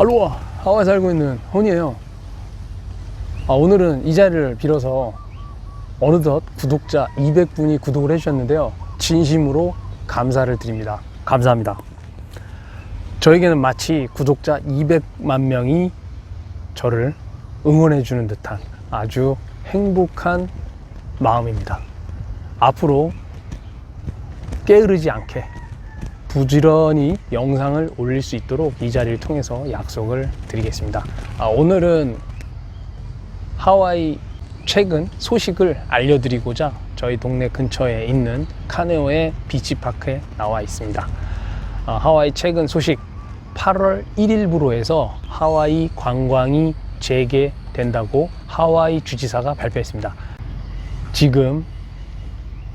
알로하 하와이 살고 있는 혼이에요. 아, 오늘은 이 자리를 빌어서 어느덧 구독자 200분이 구독을 해주셨는데요. 진심으로 감사를 드립니다. 감사합니다. 저에게는 마치 구독자 200만 명이 저를 응원해 주는 듯한 아주 행복한 마음입니다. 앞으로 게으르지 않게 부지런히 영상을 올릴 수 있도록 이 자리를 통해서 약속을 드리겠습니다. 아, 오늘은 하와이 최근 소식을 알려드리고자 저희 동네 근처에 있는 카네오의 비치파크에 나와 있습니다. 아, 하와이 최근 소식 8월 1일부로 해서 하와이 관광이 재개된다고 하와이 주지사가 발표했습니다. 지금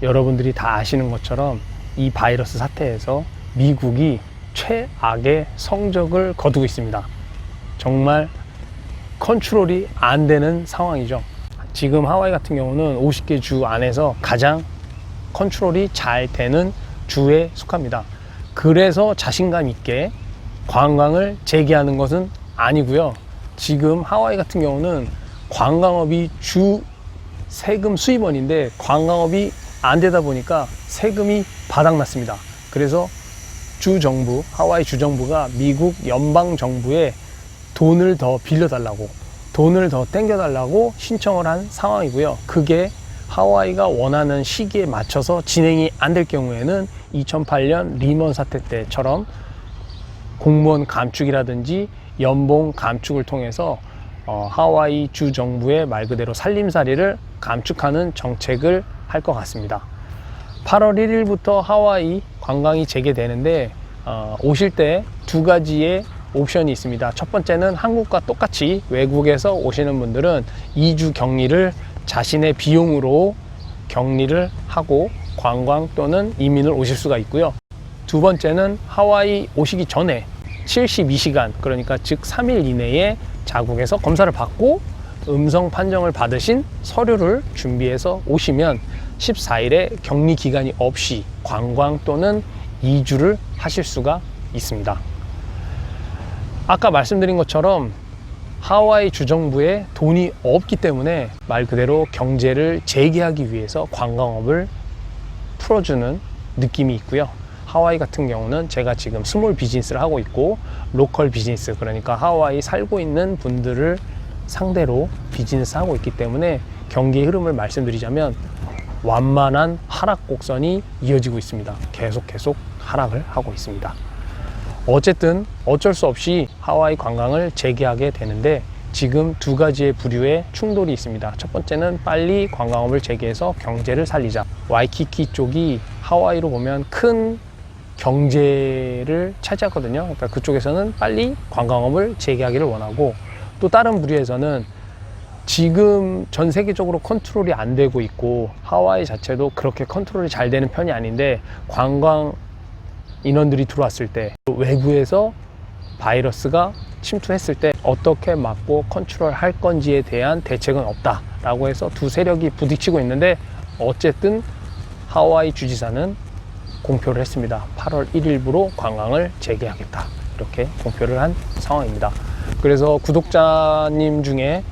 여러분들이 다 아시는 것처럼 이 바이러스 사태에서 미국이 최악의 성적을 거두고 있습니다. 정말 컨트롤이 안 되는 상황이죠. 지금 하와이 같은 경우는 50개 주 안에서 가장 컨트롤이 잘 되는 주에 속합니다. 그래서 자신감 있게 관광을 재개하는 것은 아니고요. 지금 하와이 같은 경우는 관광업이 주 세금 수입원인데 관광업이 안 되다 보니까 세금이 바닥났습니다. 그래서 주 정부, 하와이 주 정부가 미국 연방 정부에 돈을 더 빌려달라고, 돈을 더 땡겨달라고 신청을 한 상황이고요. 그게 하와이가 원하는 시기에 맞춰서 진행이 안 될 경우에는 2008년 리먼 사태 때처럼 공무원 감축이라든지 연봉 감축을 통해서 어, 하와이 주 정부의 말 그대로 살림살이를 감축하는 정책을 할 것 같습니다. 8월 1일부터 하와이 관광이 재개되는데 어, 오실 때 두 가지의 옵션이 있습니다. 첫 번째는 한국과 똑같이 외국에서 오시는 분들은 2주 격리를 자신의 비용으로 격리를 하고 관광 또는 이민을 오실 수가 있고요. 두 번째는 하와이 오시기 전에 72시간 그러니까 즉 3일 이내에 자국에서 검사를 받고 음성 판정을 받으신 서류를 준비해서 오시면 14일의 격리 기간이 없이 관광 또는 이주를 하실 수가 있습니다. 아까 말씀드린 것처럼 하와이 주정부에 돈이 없기 때문에 말 그대로 경제를 재개하기 위해서 관광업을 풀어주는 느낌이 있고요. 하와이 같은 경우는 제가 지금 스몰 비즈니스를 하고 있고 로컬 비즈니스 그러니까 하와이 살고 있는 분들을 상대로 비즈니스 하고 있기 때문에 경기의 흐름을 말씀드리자면 완만한 하락 곡선이 이어지고 있습니다. 계속 계속 하락을 하고 있습니다. 어쨌든 어쩔 수 없이 하와이 관광을 재개하게 되는데 지금 두 가지의 부류의 충돌이 있습니다. 첫 번째는 빨리 관광업을 재개해서 경제를 살리자. 와이키키 쪽이 하와이로 보면 큰 경제를 차지하거든요. 그러니까 그쪽에서는 빨리 관광업을 재개하기를 원하고 또 다른 부류에서는 지금 전 세계적으로 컨트롤이 안 되고 있고 하와이 자체도 그렇게 컨트롤이 잘 되는 편이 아닌데 관광 인원들이 들어왔을 때 외부에서 바이러스가 침투했을 때 어떻게 막고 컨트롤 할 건지에 대한 대책은 없다 라고 해서 두 세력이 부딪히고 있는데 어쨌든 하와이 주지사는 공표를 했습니다. 8월 1일부로 관광을 재개하겠다. 이렇게 공표를 한 상황입니다. 그래서 구독자님 중에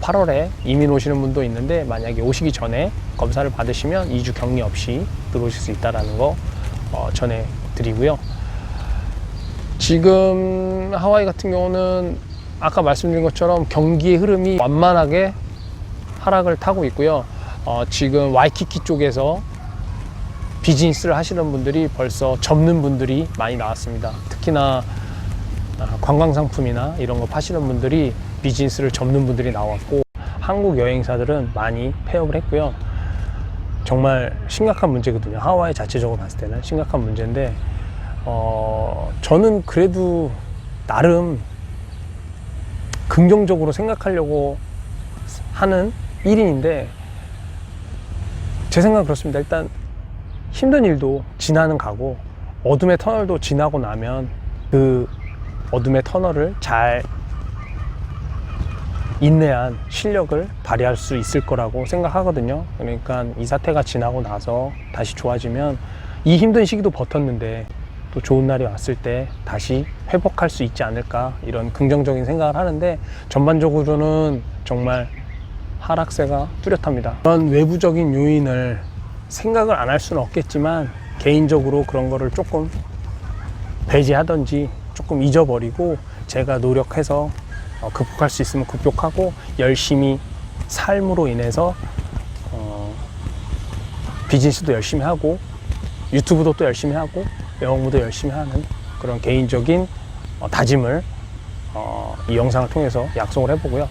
8월에 이민 오시는 분도 있는데 만약에 오시기 전에 검사를 받으시면 2주 격리 없이 들어오실 수 있다는 거 어, 전해드리고요. 지금 하와이 같은 경우는 아까 말씀드린 것처럼 경기의 흐름이 완만하게 하락을 타고 있고요. 어, 지금 와이키키 쪽에서 비즈니스를 하시는 분들이 벌써 접는 분들이 많이 나왔습니다. 특히나 아, 관광 상품이나 이런 거 파시는 분들이 비즈니스를 접는 분들이 나왔고 한국 여행사들은 많이 폐업을 했고요. 정말 심각한 문제거든요. 하와이 자체적으로 봤을 때는 심각한 문제인데 어, 저는 그래도 나름 긍정적으로 생각하려고 하는 1인인데 제 생각은 그렇습니다. 일단 힘든 일도 지나는 가고 어둠의 터널도 지나고 나면 그 어둠의 터널을 잘 인내한 실력을 발휘할 수 있을 거라고 생각하거든요. 그러니까 이 사태가 지나고 나서 다시 좋아지면 이 힘든 시기도 버텼는데 또또 좋은 날이 왔을 때 다시 회복할 수 있지 않을까 이런 긍정적인 생각을 하는데 전반적으로는 정말 하락세가 뚜렷합니다. 그런 외부적인 요인을 생각을 안 할 수는 없겠지만 개인적으로 그런 거를 조금 배제하든지 조금 잊어버리고 제가 노력해서 어, 극복할 수 있으면 극복하고 열심히 삶으로 인해서 어, 비즈니스도 열심히 하고 유튜브도 또 열심히 하고 영어 공부도 열심히 하는 그런 개인적인 어, 다짐을 어, 이 영상을 통해서 약속을 해보고요.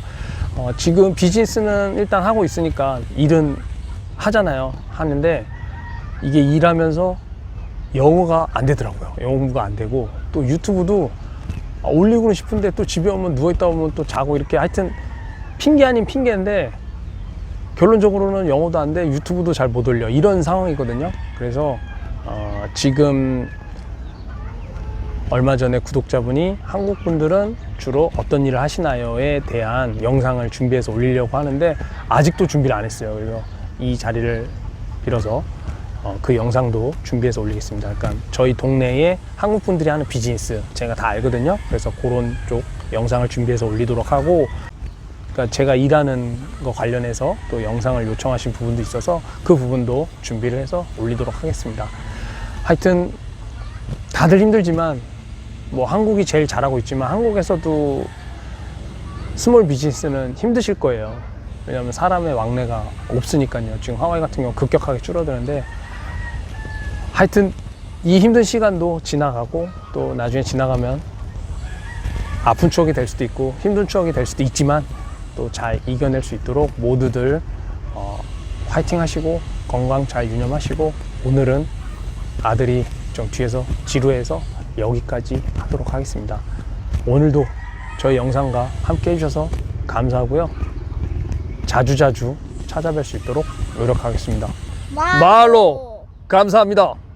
어, 지금 비즈니스는 일단 하고 있으니까 일은 하잖아요. 하는데 이게 일하면서 영어가 안 되더라고요. 영어 공부가 안 되고 또 유튜브도 아, 올리고는 싶은데 또 집에 오면 누워 있다 보면 또 자고 이렇게 하여튼 핑계 아닌 핑계인데 결론적으로는 영어도 안 돼, 유튜브도 잘 못 올려 이런 상황이거든요. 그래서 어, 지금 얼마 전에 구독자분이 한국 분들은 주로 어떤 일을 하시나요에 대한 영상을 준비해서 올리려고 하는데 아직도 준비를 안 했어요. 그래서 이 자리를 빌어서 어, 그 영상도 준비해서 올리겠습니다. 그러니까 저희 동네에 한국 분들이 하는 비즈니스 제가 다 알거든요. 그래서 그런 쪽 영상을 준비해서 올리도록 하고 그러니까 제가 일하는 거 관련해서 또 영상을 요청하신 부분도 있어서 그 부분도 준비를 해서 올리도록 하겠습니다. 하여튼 다들 힘들지만 뭐 한국이 제일 잘하고 있지만 한국에서도 스몰 비즈니스는 힘드실 거예요. 왜냐하면 사람의 왕래가 없으니까요. 지금 하와이 같은 경우 급격하게 줄어드는데 하여튼 이 힘든 시간도 지나가고 또 나중에 지나가면 아픈 추억이 될 수도 있고 힘든 추억이 될 수도 있지만 또 잘 이겨낼 수 있도록 모두들 어, 화이팅 하시고 건강 잘 유념하시고 오늘은 아들이 좀 뒤에서 지루해서 여기까지 하도록 하겠습니다. 오늘도 저희 영상과 함께 해주셔서 감사하고요. 자주자주 찾아뵐 수 있도록 노력하겠습니다. 말로 감사합니다.